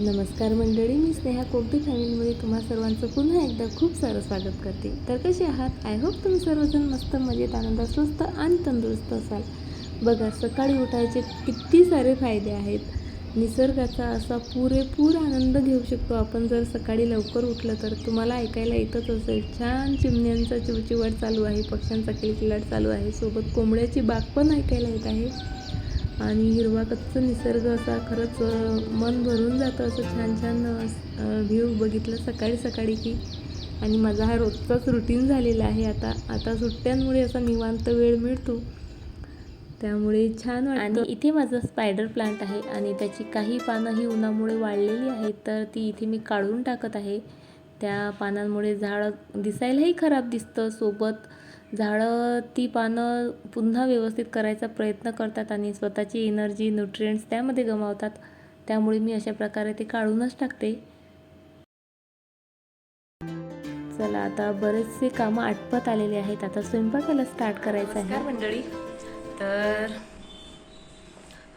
नमस्कार मंडळी मी स्नेहा कोकदी फॅमिलीमध्ये तुम्हा सर्वांचं पुन्हा एकदा खूप सारं स्वागत करते. तर कसे आहात? आय होप तुम्ही सर्वजण मस्त मजेत आनंदात स्वस्त आणि तंदुरुस्त असाल. बघा सकाळी उठायचे किती सारे फायदे आहेत. निसर्गाचा असा पुरेपूर आनंद घेऊ शकतो आपण. जर सकाळी लवकर उठलं तर तुम्हाला ऐकायला येतच असेल. छान चिमण्यांचा चिवचिवाट चालू आहे पक्ष्यांचा किलकिलाट चालू आहे. सोबत कोंबड्याची बाग पण ऐकायला येत आहे. आणि हिरवा कच्च निसर्ग असा खरंच मन भरून जातं असं छान छान व्ह्यू बघितलं सकाळी सकाळी की. आणि माझा हा रोजचाच रुटीन झालेला आहे आता. आता सुट्ट्यांमुळे असा निवांत वेळ मिळतो. त्यामुळे छान वाटतं. आणि इथे माझं स्पायडर प्लांट आहे आणि त्याची काही पानं ही उन्हामुळे वाळलेली आहेत तर ती इथे मी काढून टाकत आहे. त्या पानांमुळे झाड दिसायलाही खराब दिसतं सोबत झाडं ती पानं पुन्हा व्यवस्थित करायचा प्रयत्न करतात आणि स्वतःची एनर्जी न्यूट्रिएंट्स त्यामध्ये गमावतात. त्यामुळे मी अशा प्रकारे ते काढूनच टाकते. चला आता बरेचसे कामं आटपत आलेले आहेत. आता स्वयंपाकाला स्टार्ट करायचं आहे. मंडळी. तर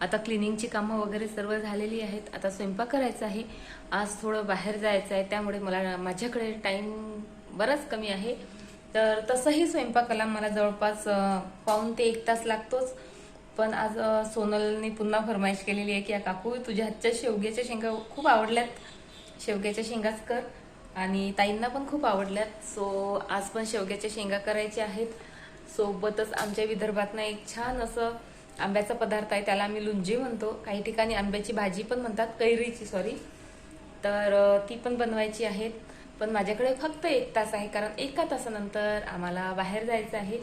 आता क्लिनिंगची कामं वगैरे सर्व झालेली आहेत. आता स्वयंपाक करायचा आहे. आज थोडं बाहेर जायचं आहे. त्यामुळे मला माझ्याकडे टाईम बराच कमी आहे. तर तसंही स्वयंपाकाला मला जवळपास पाऊन ते एक तास लागतोच. पण आज सोनलने पुन्हा फरमाईश केलेली आहे की "या काकू तुझ्या हातच्या शेवग्याच्या शेंगा खूप आवडल्यात. शेवग्याच्या शेंगाच कर. आणि ताईंना पण खूप आवडल्यात. सो आज पण शेवग्याच्या शेंगा करायच्या आहेत. सोबतच आमच्या विदर्भातनं एक छान असं आंब्याचा पदार्थ आहे त्याला आम्ही लुंजी म्हणतो. काही ठिकाणी आंब्याची भाजी पण म्हणतात कैरीची सॉरी तर ती पण बनवायची आहेत पण माझ्याकडे फक्त एक तास आहे कारण एका तासानंतर आम्हाला बाहेर जायचं आहे.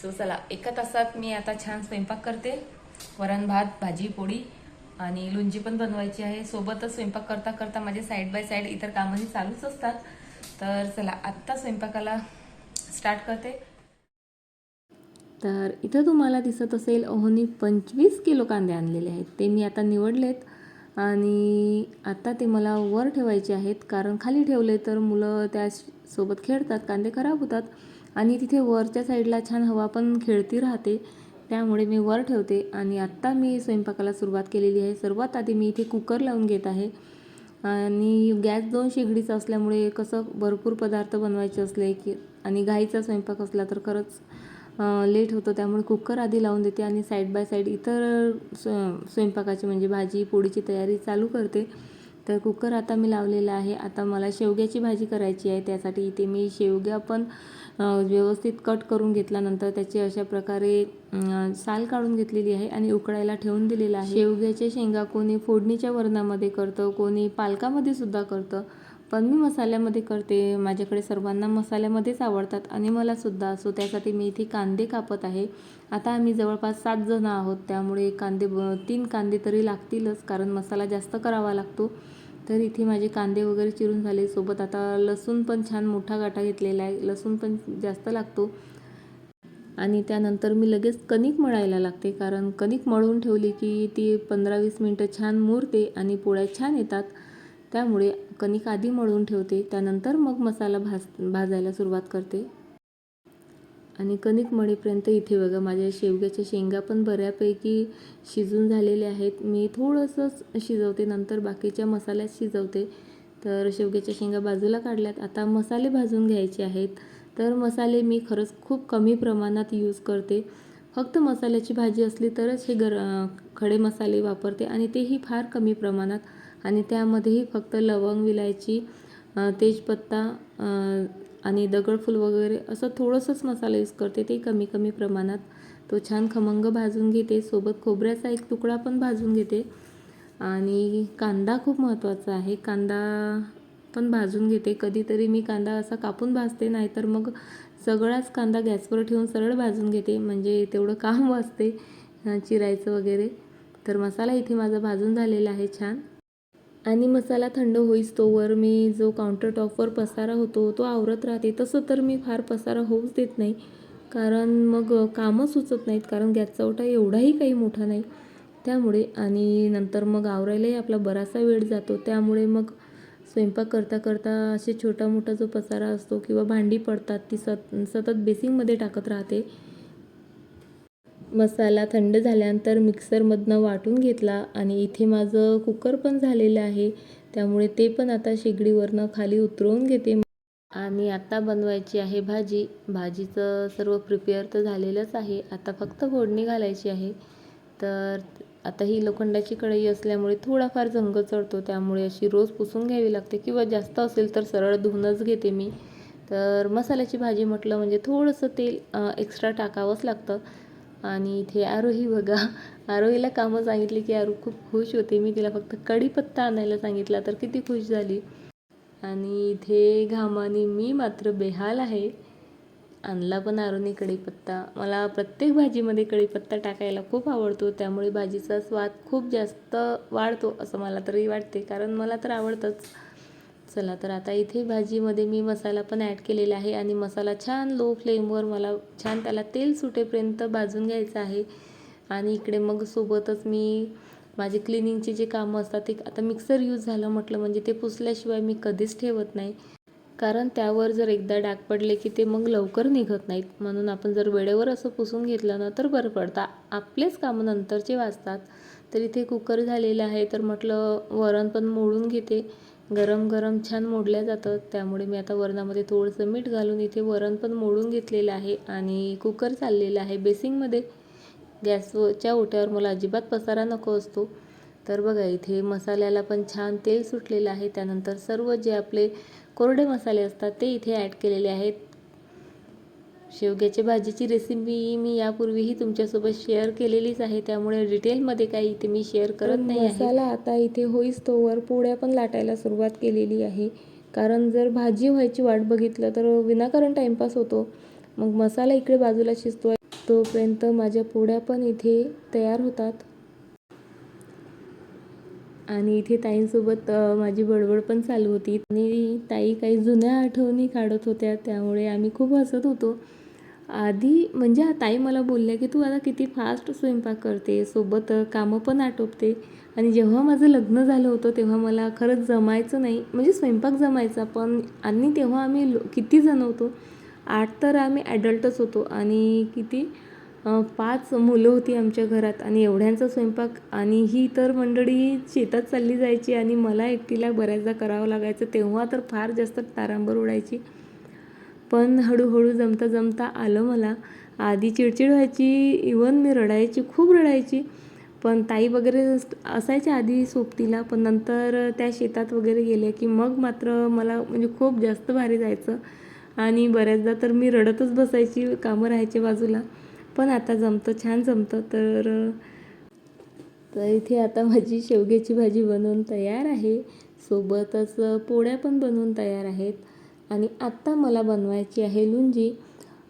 सो चला एका तासात मी आता छान स्वयंपाक करते. वरण भात भाजी पोळी आणि लुंजी पण बनवायची आहे. सोबतच स्वयंपाक करता करता माझे साईड बाय साईड इतर कामंही चालूच असतात. तर चला आत्ता स्वयंपाकाला स्टार्ट करते. तर इथं तुम्हाला दिसत असेल ओहनी पंचवीस किलो कांदे आणलेले आहेत. ते मी आता निवडलेत. आणि आता ते मला वर ठेवायचे आहेत कारण खाली ठेवले तर मुलं त्या सोबत खेळतात कांदे खराब होतात आणि तिथे वरच्या साईडला छान हवा पण खेळती राहते त्यामुळे मी वर ठेवते. आणि आत्ता मी स्वयंपाकाला सुरुवात केलेली आहे. सर्वात आधी मी इथे कुकर लावून घेत आहे. आणि गॅस दोन शेगडीचा असल्यामुळे कसं भरपूर पदार्थ बनवायचे असले की आणि घाईचा स्वयंपाक असला तर खरंच लेट होतं त्यामुळे कुकर आधी लावून देते आणि साईड बाय साईड इतर स्व स्वयंपाकाची म्हणजे भाजी पोळीची तयारी चालू करते. तर कुकर आता मी लावलेला आहे. आता मला शेवग्याची भाजी करायची आहे. त्यासाठी इथे मी शेवग्या पण व्यवस्थित कट करून घेतल्यानंतर त्याची अशा प्रकारे साल काढून घेतलेली आहे आणि उकळायला ठेवून दिलेला आहे. शेवग्याच्या शेंगा कोणी फोडणीच्या वरणामध्ये करतं कोणी पालकामध्ये सुद्धा करतं. पण मी मसाल्यामध्ये करते. माझ्याकडे सर्वांना मसाल्यामध्येच आवडतात आणि मला सुद्धा. सो त्यासाठी मी इथे कांदे कापत आहे. आता आम्ही जवळपास सात जण आहोत. त्यामुळे कांदे ब तीन कांदे तरी लागतीलच कारण मसाला जास्त करावा लागतो. तर इथे माझे कांदे वगैरे चिरून झाले. सोबत आता लसूण पण छान मोठा गाठा घेतलेला आहे. लसूण पण जास्त लागतो. आणि त्यानंतर मी लगेच कणिक मळायला लागते. कारण कणिक मळून ठेवली की ती पंधरा वीस मिनटं छान मुरते आणि पोळ्या छान येतात. त्यामुळे कणिक आधी मळून ठेवते त्यानंतर मग मसाला भाज भाजायला सुरुवात करते. आणि कणिक मळेपर्यंत इथे बघा माझ्या शेवग्याच्या शेंगा पण बऱ्यापैकी शिजून झालेल्या आहेत. मी थोडंसंच शिजवते नंतर बाकीच्या मसाल्यात शिजवते. तर शेवग्याच्या शेंगा बाजूला काढल्यात. आता मसाले भाजून घ्यायचे आहेत. तर मसाले मी खरंच खूप कमी प्रमाणात यूज करते. फक्त मसाल्याची भाजी असली तरच हे गर खडे मसाले वापरते आणि तेही फार कमी प्रमाणात. आणि त्यामध्येही फक्त लवंग विलायची तेजपत्ता आणि दगडफूल वगैरे असं थोडंसंच मसाला यूज करते. ते कमी कमी प्रमाणात. तो छान खमंग भाजून घेते. सोबत खोबऱ्याचा एक तुकडा पण भाजून घेते. आणि कांदा खूप महत्त्वाचा आहे. कांदा पण भाजून घेते. कधीतरी मी कांदा असा कापून भाजते नाहीतर मग सगळाच कांदा गॅसवर ठेवून सरळ भाजून घेते. म्हणजे तेवढं काम वाचते चिरायचं वगैरे. तर मसाला इथे माझा भाजून झालेला आहे छान. आणि मसाला थंड होईस तोवर मी जो काउंटर टॉपवर पसारा होतो तो आवरत राहते. तसं तर मी फार पसारा होऊच देत नाही. कारण मग कामं सुचत नाहीत कारण गॅसचा ओटा एवढाही काही मोठा नाही. त्यामुळे आणि नंतर मग आवरायलाही आपला बराचसा वेळ जातो. त्यामुळे मग स्वयंपाक करता करता असे छोटा मोठा जो पसारा असतो किंवा भांडी पडतात ती सत सतत बेसिंगमध्ये टाकत राहते. मसाला थंड झाल्यानंतर मिक्सरमधनं वाटून घेतला आणि इथे माझं कुकर पण झालेलं आहे. त्यामुळे ते पण आता शेगडीवरनं खाली उतरवून घेते. आणि आता बनवायची आहे भाजी. भाजीचं सर्व प्रिपेअर तर झालेलंच आहे. आता फक्त फोडणी घालायची आहे. तर आता ही लोखंडाची कढई असल्यामुळे थोडाफार जंग चढतो. त्यामुळे अशी रोज पुसून घ्यावी लागते. किंवा जास्त असेल तर सरळ धुवूनच घेते मी. तर मसाल्याची भाजी म्हटलं म्हणजे थोडंसं तेल एक्स्ट्रा टाकावंच लागतं. आणि इथे आरोही बघा. आरोहीला कामं सांगितली की आरो खूप खुश होते. मी तिला फक्त कढीपत्ता आणायला सांगितला तर किती खुश झाली. आणि इथे घामाने मी मात्र बेहाल आहे. आणला पण आरोने कढीपत्ता मला प्रत्येक भाजीमध्ये कढीपत्ता टाकायला खूप आवडतो. त्यामुळे भाजीचा स्वाद खूप जास्त वाढतो असं मला तरी वाटते. कारण मला तर आवडतंच. चला तर आता इथे भाजीमध्ये मी मसाला पण ॲड केलेला आहे आणि मसाला छान लो फ्लेमवर मला छान त्याला तेल सुटेपर्यंत भाजून घ्यायचं आहे. आणि इकडे मग सोबतच मी माझे क्लिनिंगचे जे कामं असतात ते आता मिक्सर यूज झालं म्हटलं म्हणजे ते पुसल्याशिवाय मी कधीच ठेवत नाही. कारण त्यावर जर एकदा डाग पडले की ते मग लवकर निघत नाहीत. म्हणून आपण जर वेळेवर असं पुसून घेतलं ना तर बरं पडतं. आपलेच कामं नंतरचे वाचतात तर इथे कुकर झालेलं आहे तर म्हटलं वरण पण मोडून घेते. गरम गरम छान मोडल्या जातं त्यामुळे मी आता वरणामध्ये थोडंसं मीठ घालून इथे वरण पण मोडून घेतलेलं आहे आणि कुकर चाललेलं आहे बेसिंगमध्ये गॅसच्या ओट्यावर मला अजिबात पसारा नको असतो. तर बघा इथे मसाल्याला पण छान तेल सुटलेलं आहे. त्यानंतर सर्व जे आपले कोरडे मसाले असतात ते इथे ॲड केलेले आहेत. शेवग्याच्या भाजीची रेसिपी मी यापूर्वीही तुमच्यासोबत शेअर केलेलीच आहे. त्यामुळे डिटेलमध्ये काही इथे मी शेअर करत नाही आहे. मसाला आता इथे होईस तोवर पोळ्या पण लाटायला सुरुवात केलेली आहे. कारण जर भाजी व्हायची वाट बघितलं तर विनाकारण टाईमपास होतो. मग मसाला इकडे बाजूला शिजतो तोपर्यंत माझ्या पोळ्या पण इथे तयार होतात. आणि इथे ताईंसोबत माझी बडबड पण चालू होती. आणि ताई काही जुन्या आठवणी काढत होत्या. त्यामुळे आम्ही खूप हसत होतो. आधी म्हणजे ताई मला बोलल्या की तू आता किती फास्ट स्वयंपाक करते सोबत कामं पण आटोपते. आणि जेव्हा माझं लग्न झालं होतं तेव्हा मला खरंच जमायचं नाही. म्हणजे स्वयंपाक जमायचा पण आणि तेव्हा आम्ही किती जण होतो? आठ तर आम्ही ॲडल्टच होतो. आणि किती? पाच मुलं होती आमच्या घरात. आणि एवढ्यांचा स्वयंपाक. आणि ही तर मंडळी शेतात चालली जायची आणि मला एकटीला बऱ्याचदा करावं लागायचं. तेव्हा तर फार जास्त तारांबर उडायची पण हळूहळू जमता जमता आलं मला. आधी चिडचिड व्हायची इवन मी रडायची खूप रडायची. पण ताई वगैरे असायच्या आधी सोबतीला पण नंतर त्या शेतात वगैरे गेल्या की मग मात्र मला म्हणजे खूप जास्त भारी जायचं. आणि बऱ्याचदा तर मी रडतच बसायची कामं राहायचे बाजूला. पण आता जमतं छान जमतं. तर तर इथे आता माझी शेवग्याची भाजी बनवून तयार आहे. सोबतच पोळ्या पण बनवून तयार आहेत. आणि आत्ता मला बनवायची आहे लुंजी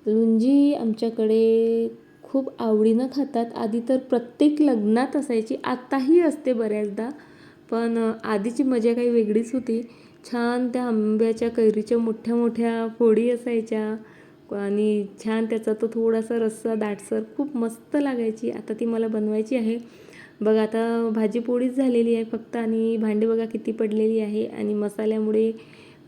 लुंजी आमच्याकडे खूप आवडीनं खातात. आधी तर प्रत्येक लग्नात असायची. आत्ताही असते बऱ्याचदा. पण आधीची मजा काही वेगळीच होती. छान त्या आंब्याच्या कैरीच्या मोठ्या मोठ्या फोडी असायच्या. आणि छान त्याचा तो थोडासा रस्सा दाटसर खूप मस्त लागायची. आता ती मला बनवायची आहे. बघा आता भाजी पोळीच झालेली आहे फक्त. आणि भांडी बघा किती पडलेली आहे. आणि मसाल्यामुळे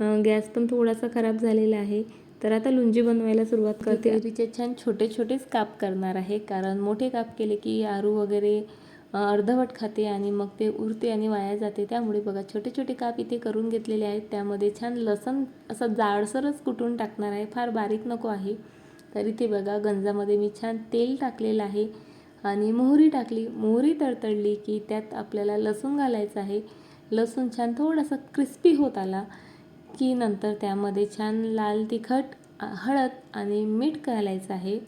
गॅस पण थोडासा खराब झालेला आहे. तर आता लुंजी बनवायला सुरुवात करते. कैरीचे छान छोटे छोटेच काप करणार आहे. कारण मोठे काप केले की आरू वगैरे अर्धवट खाते आणि मग ते उरते आणि वाया जाते. त्यामुळे बघा छोटे छोटे काप इथे करून घेतलेले आहेत. त्यामध्ये छान लसण असं जाडसरच कुटून टाकणार आहे. फार बारीक नको आहे. तर इथे बघा गंजामध्ये मी छान तेल टाकलेलं आहे आणि मोहरी टाकली. मोहरी तडतडली की त्यात आपल्याला लसूण घालायचं आहे. लसूण छान थोडासा क्रिस्पी होत आला. की नंतर त्यामध्ये छान लाल तिखट हळद आणि मीठ घालायचं आहे.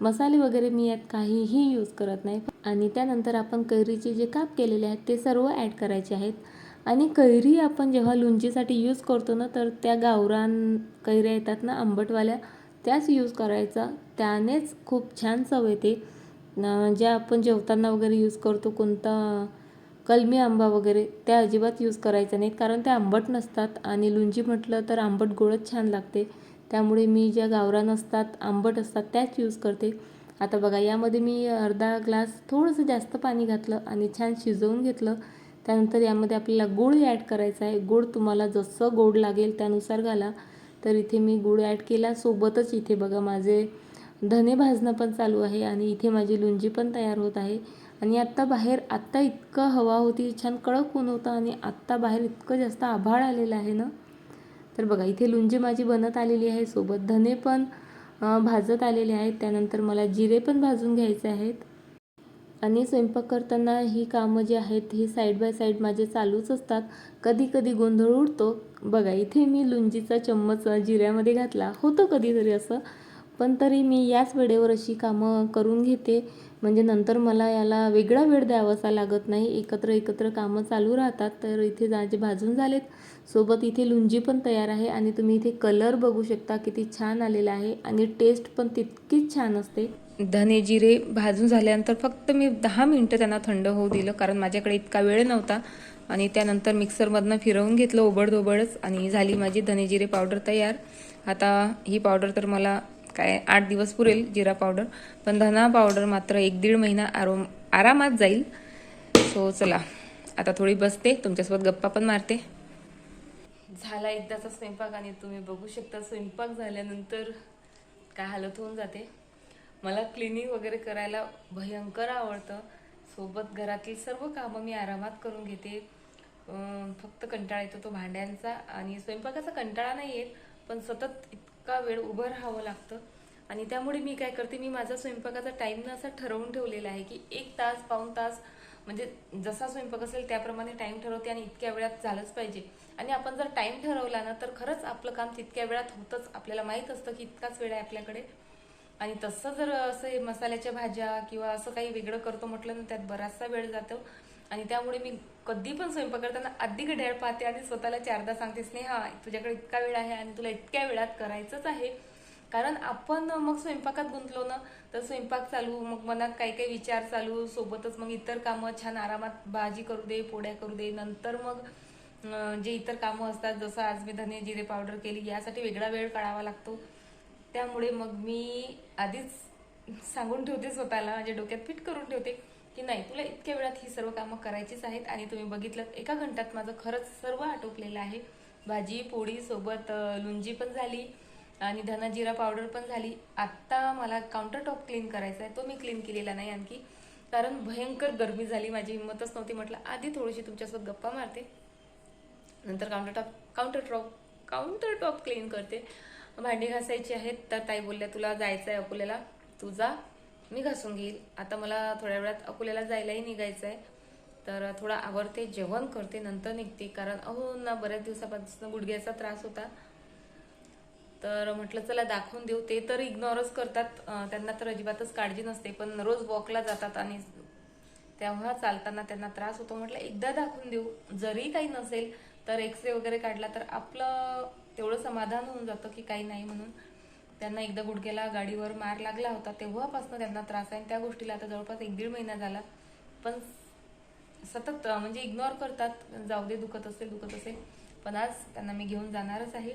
मसाले वगैरे मी यात काहीही यूज करत नाही. आणि त्यानंतर आपण कैरीचे जे काप केलेले आहेत ते सर्व ॲड करायचे आहेत. आणि कैरी आपण जेव्हा लुंचीसाठी यूज करतो ना तर त्या गावरान कैऱ्या येतात ना आंबटवाल्या त्याच यूज करायचा. त्यानेच खूप छान चव येते. ज्या आपण जेवताना वगैरे यूज करतो कोणता कलमी आंबा वगैरे त्या अजिबात यूज करायच्या नाहीत कारण त्या आंबट नसतात आणि लुंजी म्हटलं तर आंबट गोडच छान लागते. त्यामुळे मी ज्या गावरान असतात आंबट असतात त्याच यूज करते. आता बघा यामध्ये मी अर्धा ग्लास थोडंसं जास्त पाणी घातलं आणि छान शिजवून घेतलं. त्यानंतर यामध्ये आपल्याला गूळ ॲड करायचा आहे. गूळ तुम्हाला जसं गोड लागेल त्यानुसार घाला. तर इथे मी गूळ ॲड केला. सोबतच इथे बघा माझे धने भाजणं पण चालू आहे आणि इथे माझी लुंजी पण तयार होत आहे. आणि आत्ता बाहेर आत्ता इतकं हवा होती छान कडक ऊन होतं आणि आत्ता बाहेर इतकं जास्त आभाळ आलेलं आहे ना? तर बघा इथे लुंजी माझी बनत आलेली आहे सोबत धने पण भाजत आलेले आहेत. त्यानंतर मला जिरे पण भाजून घ्यायचे आहेत. आणि स्वयंपाक करताना ही कामं जी आहेत ही साईड बाय साईड माझे चालूच असतात. कधी कधी गोंधळ उडतो. बघा इथे मी लुंजीचा चम्मच जिऱ्यामध्ये घातला. होतं कधीतरी असं. पण तरी मी याच वेळेवर अशी कामं करून घेते. म्हणजे नंतर मला याला वेगळा वेळ द्यावासा लागत नाही. एकत्र एकत्र कामं चालू राहतात. तर इथे माझे भाजून झालेत सोबत इथे लुंजी पण तयार आहे आणि तुम्ही इथे कलर बघू शकता किती छान आलेला आहे आणि टेस्ट पण तितकीच छान असते. धने जिरे भाजून झाल्यानंतर फक्त मी दहा मिनटं त्यांना थंड होऊ दिलं कारण माझ्याकडे इतका वेळ नव्हता. आणि त्यानंतर मिक्सरमधनं फिरवून घेतलं ओबडधोबडच आणि झाली माझी धने जिरे पावडर तयार. आता ही पावडर तर मला काय आठ दिवस पुरेल जिरा पावडर पण धना पावडर मात्र एक दीड महिना आरो आरामात जाईल. सो चला. आता थोडी बसते. तुमच्यासोबत गप्पा पण मारते. झाला एकदाचा स्वयंपाक आणि तुम्ही बघू शकता स्वयंपाक झाल्यानंतर काय हालत होऊन जाते. मला क्लिनिंग वगैरे करायला भयंकर आवडतं. सोबत घरातील सर्व कामं मी आरामात करून घेते. फक्त कंटाळा येतो तो भांड्यांचा आणि स्वयंपाकाचा कंटाळा नाही येत पण सतत इतका वेळ उभं राहावं लागतं. आणि त्यामुळे मी काय करते मी माझा स्वयंपाकाचा टाईम ना असा ठरवून ठेवलेला आहे की एक तास पाऊण तास म्हणजे जसा स्वयंपाक असेल त्याप्रमाणे टाईम ठरवते आणि इतक्या वेळात झालंच पाहिजे. आणि आपण जर टाईम ठरवला ना तर खरंच आपलं काम तितक्या वेळात होतंच. आपल्याला माहीत असतं की इतकाच वेळ आहे आपल्याकडे. आणि तसं जर असं हे मसाल्याच्या भाज्या किंवा असं काही वेगळं करतो म्हटलं ना त्यात बराचसा वेळ जातो. आणि त्यामुळे मी कधी पण स्वयंपाक करताना अधिक ढेळ पाहते आणि स्वतःला चारदा सांगते स्नेहा तुझ्याकडे इतका वेळ आहे आणि तुला इतक्या वेळात करायचंच आहे. कारण आपण मग स्वयंपाकात गुंतलो ना तर स्वयंपाक चालू मग मनात काही काही विचार चालू सोबतच मग इतर कामं छान आरामात भाजी करू दे पोळ्या करू दे नंतर मग जे इतर कामं असतात जसं आज मी धने जिरे पावडर केली यासाठी वेगळा वेळ काढावा लागतो. त्यामुळे मग मी आधीच सांगून ठेवते स्वतःला माझ्या डोक्यात फिट करून ठेवते की नाही तुला इतक्या वेळात ही सर्व कामं करायचीच आहेत आणि तुम्ही बघितलं एका घंट्यात माझं खरंच सर्व आटोपलेलं आहे. भाजी पोळी सोबत लुंजी पण झाली आणि धना जिरा पावडर पण झाली. आत्ता मला काउंटर टॉप क्लीन करायचा आहे तो मी क्लीन केलेला नाही आणखी कारण भयंकर गरमी झाली माझी हिंमतच नव्हती. म्हटलं आधी थोडीशी तुमच्यासोबत गप्पा मारते. नंतर counter top counter top counter top clean करते. भांडी घासायची आहेत तर ताई बोलल्या तुला जायचं आहे अकोल्याला? तू जा. मी घासून घेईल. आता मला थोड्या वेळात अकोल्याला जायलाही निघायचं आहे तर थोडा आवरते जेवण करते नंतर निघते. कारण अहो ना बऱ्याच दिवसापासून गुडघ्याचा त्रास होता. तर म्हटलं चला दाखवून देऊ. ते तर इग्नोरच करतात. त्यांना तर अजिबातच काळजी नसते पण रोज वॉकला जातात आणि तेव्हा चालताना त्यांना त्रास होतो. म्हटलं एकदा दाखवून देऊ. जरी काही नसेल तर एक्सरे वगैरे काढला तर आपलं तेवढं समाधान होऊन जातं की काही नाही म्हणून. त्यांना एकदा गुडघ्याला गाडीवर मार लागला होता तेव्हापासून त्यांना त्रास आहे. आणि त्या गोष्टीला आता जवळपास एक दीड महिना झाला. पण सतत म्हणजे इग्नोर करतात. जाऊ दे दुखत असेल दुखत असेल. पण आज त्यांना मी घेऊन जाणारच आहे.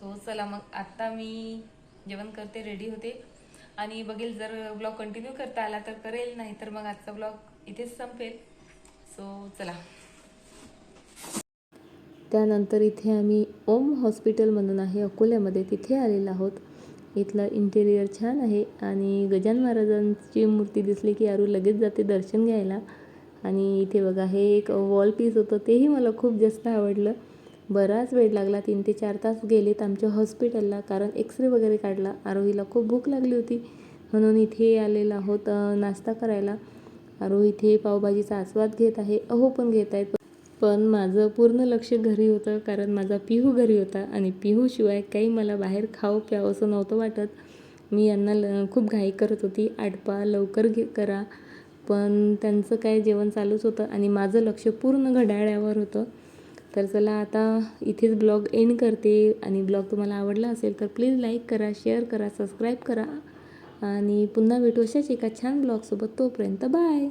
सो चला मग आत्ता मी जेवण करते रेडी होते. आणि बघेल जर ब्लॉग कंटिन्यू करता आला तर करेल नाही तर मग आजचा ब्लॉग इथेच संपेल. सो चला. त्यानंतर इथे आम्ही ओम हॉस्पिटल म्हणून आहे अकोल्यामध्ये तिथे आलेलो आहोत. इथलं इंटेरियर छान आहे आणि गजान महाराजांची मूर्ती दिसली की आरू लगेच जाते दर्शन घ्यायला. आणि इथे बघा हे एक वॉल पीस होतं तेही मला खूप जास्त आवडलं. बराच वेळ लागला तीन ते चार तास गेलेत आमच्या हॉस्पिटलला कारण एक्सरे वगैरे काढला. आरोहीला खूप भूक लागली होती. म्हणून इथे आलेलो आहोत नाश्ता करायला. आरोही इथे पावभाजीचा आस्वाद घेत आहे अहो पण घेत आहेत. पण माझं पूर्ण लक्ष घरी होतं कारण माझा पिहू घरी होता आणि पिहूशिवाय काही मला बाहेर खावं प्यावं असं नव्हतं वाटत. मी यांना ल खूप घाई करत होती. आटपा लवकर घे करा. पण त्यांचं काय जेवण चालूच होतं आणि माझं लक्ष पूर्ण घड्याळ्यावर होतं. तर चला आता इथेच ब्लॉग एंड करते. आणि ब्लॉग तुम्हाला आवडला असेल तर प्लीज लाईक करा शेअर करा सबस्क्राईब करा. आणि पुन्हा भेटू अशाच एका छान ब्लॉगसोबत. तोपर्यंत बाय!